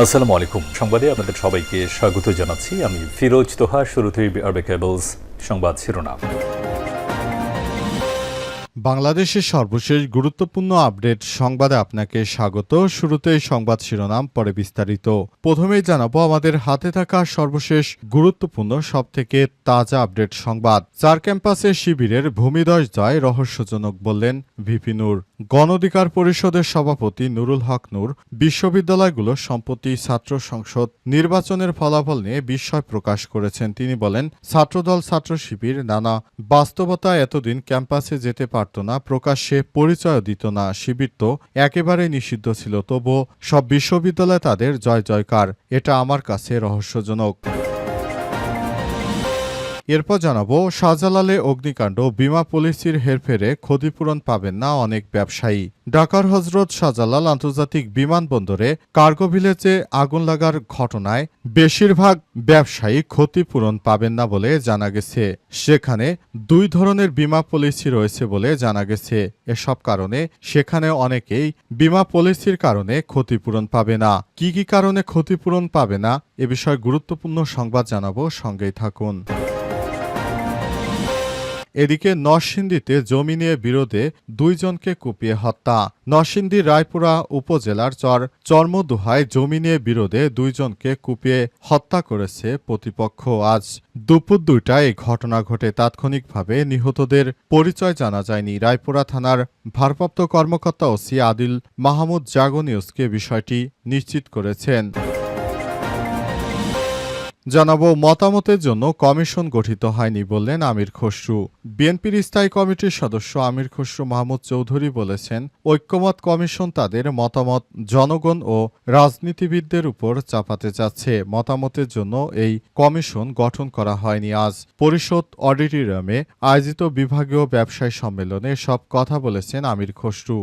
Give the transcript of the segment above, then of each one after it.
আসসালামু আলাইকুম। সংবাদে আপনাদের সবাইকে স্বাগত জানাচ্ছি। আমি ফিরোজ তোহা, শুরুতেই আরবে কেবলস সংবাদ শিরোনাম। বাংলাদেশের সর্বশেষ গুরুত্বপূর্ণ আপডেট সংবাদে আপনাকে স্বাগত। শুরুতেই সংবাদ শিরোনাম, পরে বিস্তারিত। প্রথমেই জানাব, আমাদের হাতে থাকা সর্বশেষ গুরুত্বপূর্ণ, সবথেকে তাজা আপডেট সংবাদ। চার ক্যাম্পাসে শিবিরের ভূমিদশ জয় রহস্যজনক বললেন ভিপি নূর গণ অধিকার পরিষদের সভাপতি নুরুল হক নূর বিশ্ববিদ্যালয়গুলোর সম্প্রতি ছাত্র সংসদ নির্বাচনের ফলাফল নিয়ে বিস্ময় প্রকাশ করেছেন। তিনি বলেন, ছাত্রদল ছাত্র শিবির নানা বাস্তবতা এতদিন ক্যাম্পাসে যেতে পারত না, প্রকাশ্যে পরিচয় দিত না। শিবির তো একেবারে নিষিদ্ধ ছিল, তবুও সব বিশ্ববিদ্যালয় তাদের জয় জয়কার এটা আমার কাছে রহস্যজনক। এরপর জানাব শাহজালালে অগ্নিকাণ্ড, বিমা পলিসির হেরফেরে ক্ষতিপূরণ পাবেন না অনেক ব্যবসায়ী। ঢাকার হজরত শাহজালাল আন্তর্জাতিক বিমানবন্দরে কার্গো ভিলেজে আগুন লাগার ঘটনায় বেশিরভাগ ব্যবসায়ী ক্ষতিপূরণ পাবেন না বলে জানা গেছে। সেখানে দুই ধরনের বিমা পলিসি রয়েছে বলে জানা গেছে। এসব কারণে সেখানে অনেকেই বিমা পলিসির কারণে ক্ষতিপূরণ পাবে না। কি কি কারণে ক্ষতিপূরণ পাবে না, এ বিষয়ে গুরুত্বপূর্ণ সংবাদ জানাব, সঙ্গেই থাকুন। এদিকে নরসিংদীতে জমি নিয়ে বিরোধে দুইজনকে কুপিয়ে হত্যা। নরসিংদী রায়পুরা উপজেলার চর চর্মদুহায় জমি নিয়ে বিরোধে দুইজনকে কুপিয়ে হত্যা করেছে প্রতিপক্ষ। আজ দুপুর দুইটায় এই ঘটনা ঘটে। তাৎক্ষণিকভাবে নিহতদের পরিচয় জানা যায়নি। রায়পুরা থানার ভারপ্রাপ্ত কর্মকর্তা ওসি আদিল মাহমুদ জাগো নিউজকে বিষয়টি নিশ্চিত করেছেন। জানাব, মতামতের জন্য কমিশন গঠিত হয়নি বললেন আমির খসরু। বিএনপির স্থায়ী কমিটির সদস্য আমির খসরু মাহমুদ চৌধুরী বলেছেন, ঐক্যমত কমিশন তাদের মতামত জনগণ ও রাজনীতিবিদদের উপর চাপাতে যাচ্ছে মতামতের জন্য এই কমিশন গঠন করা হয়নি আজ। পরিষদ অডিটোরিয়ামে আয়োজিত বিভাগীয় ব্যবসায়ী সম্মেলনে সব কথা বলেছেন আমির খসরু।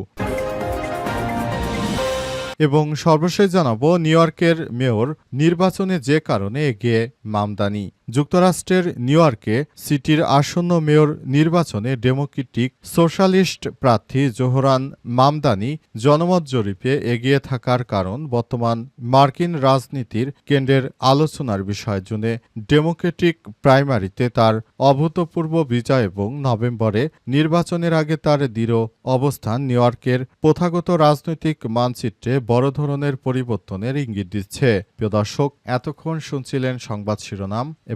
এবং সর্বশেষ জানাব নিউ ইয়র্কের মেয়র নির্বাচনে যে কারণে এগিয়ে মামদানি। যুক্তরাষ্ট্রের নিউ ইয়র্কে সিটির আসন্ন মেয়র নির্বাচনে ডেমোক্রেটিক সোশ্যালিস্ট প্রার্থী জোহরান মামদানি জনমত জরিপে এগিয়ে থাকার কারণ বর্তমান মার্কিন রাজনীতির কেন্দ্রের আলোচনার বিষয় জুনে ডেমোক্রেটিক প্রাইমারিতে তার অভূতপূর্ব বিজয় এবং নভেম্বরে নির্বাচনের আগে তার দৃঢ় অবস্থান নিউ ইয়র্কের প্রথাগত রাজনৈতিক মানচিত্রে বড় ধরনের পরিবর্তনের ইঙ্গিত দিচ্ছে। প্রিয় দর্শক, এতক্ষণ শুনছিলেন সংবাদ শিরোনাম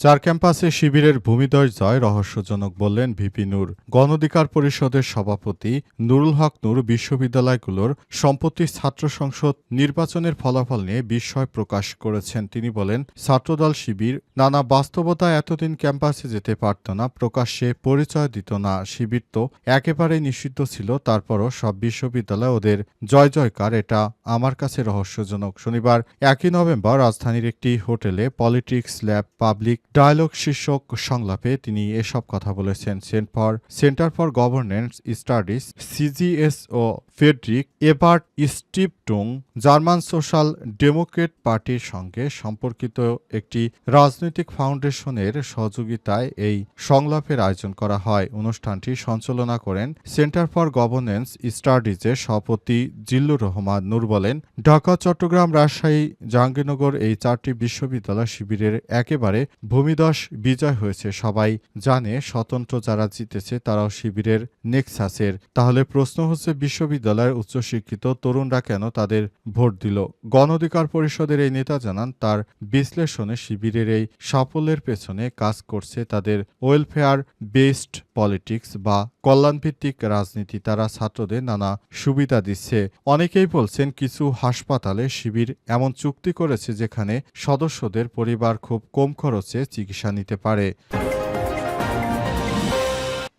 চার ক্যাম্পাসে শিবিরের ভূমিদয় জয় রহস্যজনক বললেন ভিপি নূর। গণধিকার পরিষদের সভাপতি নুরুল হক নূর বিশ্ববিদ্যালয়গুলোর সম্পত্তি ছাত্র সংসদ নির্বাচনের ফলাফল নিয়ে বিস্ময় প্রকাশ করেছেন। তিনি বলেন, ছাত্রদল শিবির নানা বাস্তবতা এতদিন ক্যাম্পাসে যেতে পারত না, প্রকাশ্যে পরিচয় দিত না। শিবির তো একেবারে নিষিদ্ধ ছিল, তারপরও সব বিশ্ববিদ্যালয় ওদের জয় জয়কার, এটা আমার কাছে রহস্যজনক। শনিবার একই নভেম্বর রাজধানীর একটি হোটেলে পলিটিক্স ল্যাব পাবলিক ডায়ালগ শীর্ষক সংলাপে তিনি এসব কথা বলেছেন। Cent for centre for governance studies CGS O Friedrich Ebert Stiftung, German social democrat পার্টির সঙ্গে সম্পর্কিত একটি রাজনৈতিক ফাউন্ডেশনের সহযোগিতায় এই সংলাপের আয়োজন করা হয়। অনুষ্ঠানটি সঞ্চালনা করেন সেন্টার ফর গভর্নেন্স স্টাডিজের সভাপতি জিল্লুর রহমান নূর বলেন, ঢাকা, চট্টগ্রাম, রাজশাহী, জাহাঙ্গীরনগর এই চারটি বিশ্ববিদ্যালয় শিবিরের একেবারে ভূমিদশ বিজয় হয়েছে, সবাই জানে, স্বতন্ত্র যারা জিতেছে তারাও শিবিরের নেক্সাসের। তাহলে প্রশ্ন হচ্ছে, বিশ্ববিদ্যালয়ের উচ্চশিক্ষিত তরুণরা কেন তাদের ভোট দিল? গণ অধিকার পরিষদের এই নেতা জানান, তার বিশ্লেষণে শিবিরের এই সাফল্যের পেছনে কাজ করছে তাদের ওয়েলফেয়ার বেসড পলিটিক্স বা কল্যাণভিত্তিক রাজনীতি। তারা ছাত্রদের নানা সুবিধা দিচ্ছে। অনেকেই বলছেন, কিছু হাসপাতালে শিবির এমন চুক্তি করেছে যেখানে সদস্যদের পরিবার খুব কম খরচে চিকিৎসা নিতে পারে।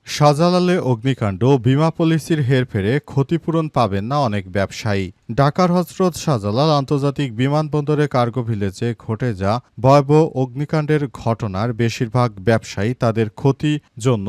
শাহজালালে অগ্নিকাণ্ড বিমা পলিসির হেরফেরে ক্ষতিপূরণ পাবেন না অনেক ব্যবসায়ী। ঢাকার হজরত শাহজালাল আন্তর্জাতিক বিমানবন্দরে কার্গো ভিলেজে ঘটে যা ভয়াবহ অগ্নিকাণ্ডের ঘটনার বেশিরভাগ ব্যবসায়ী তাদের ক্ষতি জন্য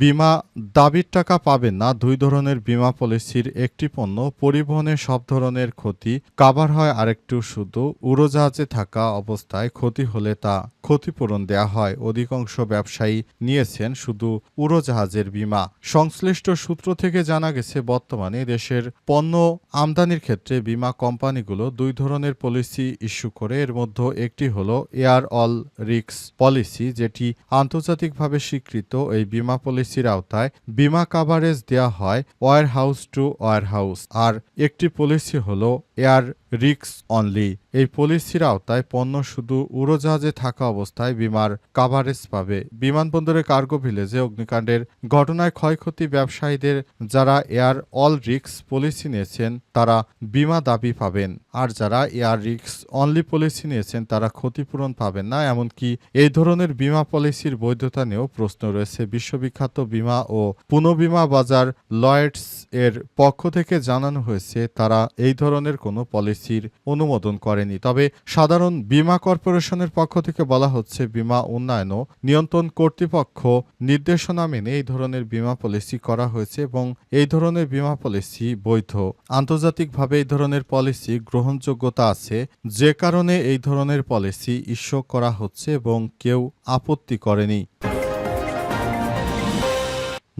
বিমা দাবির টাকা পাবেন না। দুই ধরনের বিমা পলিসির একটি পণ্য পরিবহনে সব ধরনের ক্ষতি কাভার হয়, আরেকটু শুধু উড়োজাহাজে থাকা অবস্থায় ক্ষতি হলে তা ক্ষতিপূরণ দেয়া হয়। অধিকাংশ ব্যবসায়ী নিয়েছেন শুধু উড়োজাহাজের বিমা। সংশ্লিষ্ট সূত্র থেকে জানা গেছে, বর্তমানে দেশের পণ্য আমদানির ক্ষেত্রে বিমা কোম্পানিগুলো দুই ধরনের পলিসি ইস্যু করে। এর মধ্যে একটি হল এয়ার অল রিক্স পলিসি, যেটি আন্তর্জাতিকভাবে স্বীকৃত। এই বিমা পলিসির আওতায় বিমা কাভারেজ দেওয়া হয় warehouse to warehouse আর একটি পলিসি হল এয়ার রিক্স অনলি। এই পলিসির আওতায় পণ্য শুধু উড়োজাহাজে থাকা অবস্থায় বিমার কাভারেজ পাবে। বিমানবন্দরে কার্গো ভিলেজে অগ্নিকাণ্ডের ঘটনায় ক্ষয়ক্ষতি ব্যবসায়ীদের যারা এয়ার অল রিক্স পলিসি নিয়েছেন, তারা বিমা দাবি পাবেন। আর যারা এয়ার রিক্স অনলি পলিসি নিয়েছেন, তারা ক্ষতিপূরণ পাবেন না। এমনকি এই ধরনের বিমা পলিসির বৈধতা নিয়েও প্রশ্ন রয়েছে। বিশ্ববিখ্যাত বিমা ও পুনঃবিমা বাজার লয়েডস এর পক্ষ থেকে জানানো হয়েছে, তারা এই ধরনের কোনো পলিসির অনুমোদন করেনি। তবে সাধারণ বীমা কর্পোরেশনের পক্ষ থেকে বলা হচ্ছে, বীমা উন্নয়ন ও নিয়ন্ত্রণ কর্তৃপক্ষ নির্দেশনা মেনে এই ধরনের বীমা পলিসি করা হয়েছে এবং এই ধরনের বীমা পলিসি বৈধ। আন্তর্জাতিকভাবে এই ধরনের পলিসি গ্রহণযোগ্যতা আছে, যে কারণে এই ধরনের পলিসি ইস্যু করা হচ্ছে এবং কেউ আপত্তি করেনি।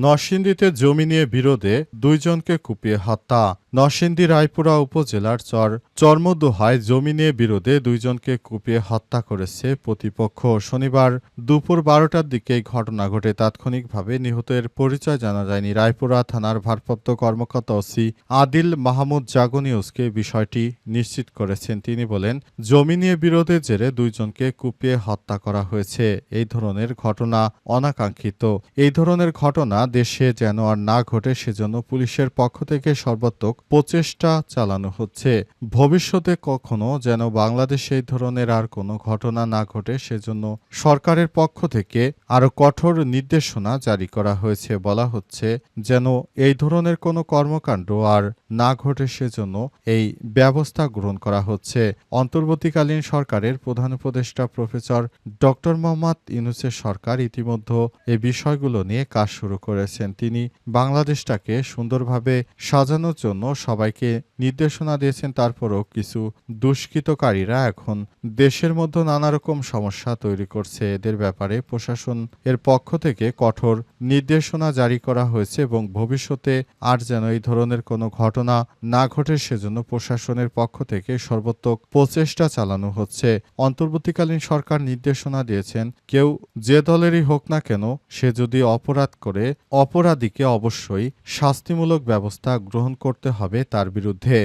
নরসিংদীতে জমি নিয়ে বিরোধে দুইজনকে কুপিয়ে হত্যা। নরসিংদী রায়পুরা উপজেলার চর চর্মদোহায় জমি নিয়ে বিরোধে দুইজনকে কুপিয়ে হত্যা করেছে প্রতিপক্ষ। শনিবার দুপুর বারোটার দিকে ঘটনা ঘটে। তাৎক্ষণিকভাবে নিহতের পরিচয় জানা যায়নি। রায়পুরা থানার ভারপ্রাপ্ত কর্মকর্তা ওসি আদিল মাহমুদ জাগনিউসকে বিষয়টি নিশ্চিত করেছেন। তিনি বলেন, জমি নিয়ে বিরোধের জেরে দুইজনকে কুপিয়ে হত্যা করা হয়েছে। এই ধরনের ঘটনা অনাকাঙ্ক্ষিত। এই ধরনের ঘটনা দেশে যেন আর না ঘটে, সেজন্য পুলিশের পক্ষ থেকে সর্বাত্মক প্রচেষ্টা চালানো হচ্ছে। ভবিষ্যতে কখনো যেন বাংলাদেশে এই ধরনের আর কোনো ঘটনা না ঘটে, সেজন্য সরকারের পক্ষ থেকে আরও কঠোর নির্দেশনা জারি করা হয়েছে। বলা হচ্ছে যেন এই ধরনের কোনো কর্মকাণ্ড আর না ঘটে সেজন্য এই ব্যবস্থা গ্রহণ করা হচ্ছে। অন্তর্বর্তীকালীন সরকারের প্রধান উপদেষ্টা প্রফেসর ডক্টর মোহাম্মদ ইউনুসের সরকার ইতিমধ্যে এই বিষয়গুলো নিয়ে কাজ শুরু করেছেন। তিনি বাংলাদেশটাকে সুন্দরভাবে সাজানোর জন্য সবাইকে নির্দেশনা দিয়েছেন। তারপরও কিছু দুষ্কৃতকারীরা এখন দেশের মধ্যে নানা রকম সমস্যা তৈরি করছে। এদের ব্যাপারে প্রশাসন এর পক্ষ থেকে কঠোর নির্দেশনা জারি করা হয়েছে এবং ভবিষ্যতে আর যেন এই ধরনের কোনো ঘটনা না ঘটে সেজন্য প্রশাসনের পক্ষ থেকে সর্বোত্তক প্রচেষ্টা চালানো হচ্ছে। অন্তর্বর্তীকালীন সরকার নির্দেশনা দিয়েছেন, কেউ যে দলেরই হোক না কেন সে যদি অপরাধ করে, অপরাধীকে অবশ্যই শাস্তিমূলক ব্যবস্থা গ্রহণ করতে হবে তার বিরুদ্ধে।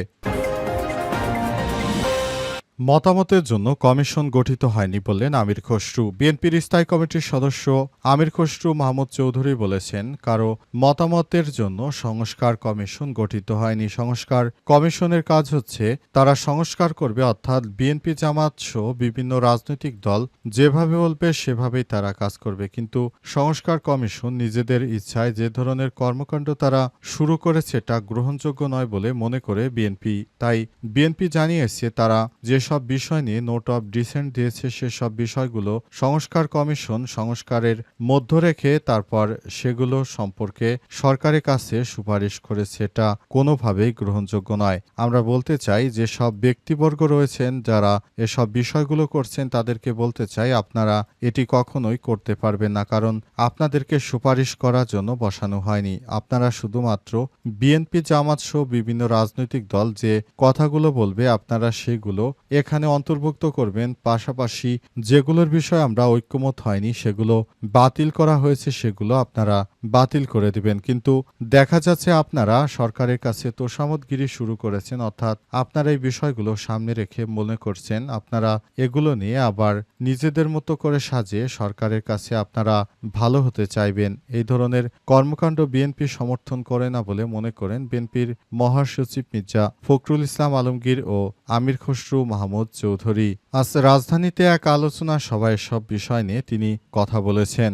মতামতের জন্য কমিশন গঠিত হয়নি বললেন আমির খসরু। বিএনপির স্থায়ী কমিটির সদস্য আমির খসরু মাহমুদ চৌধুরী বলেছেন, কারও মতামতের জন্য সংস্কার কমিশন গঠিত হয়নি। সংস্কার কমিশনের কাজ হচ্ছে, তারা সংস্কার করবে, অর্থাৎ বিএনপি জামাত সহ বিভিন্ন রাজনৈতিক দল যেভাবে বলবে, সেভাবেই তারা কাজ করবে। কিন্তু সংস্কার কমিশন নিজেদের ইচ্ছায় যে ধরনের কর্মকাণ্ড তারা শুরু করেছে তা গ্রহণযোগ্য নয় বলে মনে করে বিএনপি। তাই বিএনপি জানিয়েছে, তারা যেসব বিষয় নিয়ে নোট অব ডিসেন্ট দিয়েছে সেসব বিষয়গুলো সংস্কার কমিশন। সংস্কারের মধ্য রেখে তারপর সেগুলো সম্পর্কে সরকারের কাছে সুপারিশ করেছে। এটা কোনোভাবেই গ্রহণযোগ্য নয়। আমরা বলতে চাই যে সব ব্যক্তিবর্গ রয়েছেন, যারা এসব বিষয়গুলো করছেন, তাদেরকে বলতে চাই, আপনারা এটি কখনোই করতে পারবেন না, কারণ আপনাদেরকে সুপারিশ করার জন্য বসানো হয়নি। আপনারা শুধুমাত্র বিএনপি জামাত সহ বিভিন্ন রাজনৈতিক দল যে কথাগুলো বলবে, আপনারা সেগুলো এখানে অন্তর্ভুক্ত করবেন, পাশাপাশি যেগুলোর বিষয়ে আমরা ঐক্যমত হয়নি সেগুলো বাতিল করা হয়েছে, সেগুলো আপনারা বাতিল করে দিবেন। কিন্তু দেখা যাচ্ছে আপনারা সরকারের কাছে তোষামতগিরি শুরু করেছেন, অর্থাৎ আপনারা এই বিষয়গুলো সামনে রেখে মনে করছেন, আপনারা এগুলো নিয়ে আবার নিজেদের মতো করে সাজিয়ে সরকারের কাছে আপনারা ভালো হতে চাইবেন। এই ধরনের কর্মকাণ্ড বিএনপি সমর্থন করে না বলে মনে করেন বিএনপির মহাসচিব মির্জা ফখরুল ইসলাম আলমগীর ও আমির খসরু মাহমুদ চৌধুরী। আজ রাজধানীতে এক আলোচনা সভায় সব বিষয় নিয়ে তিনি কথা বলেছেন।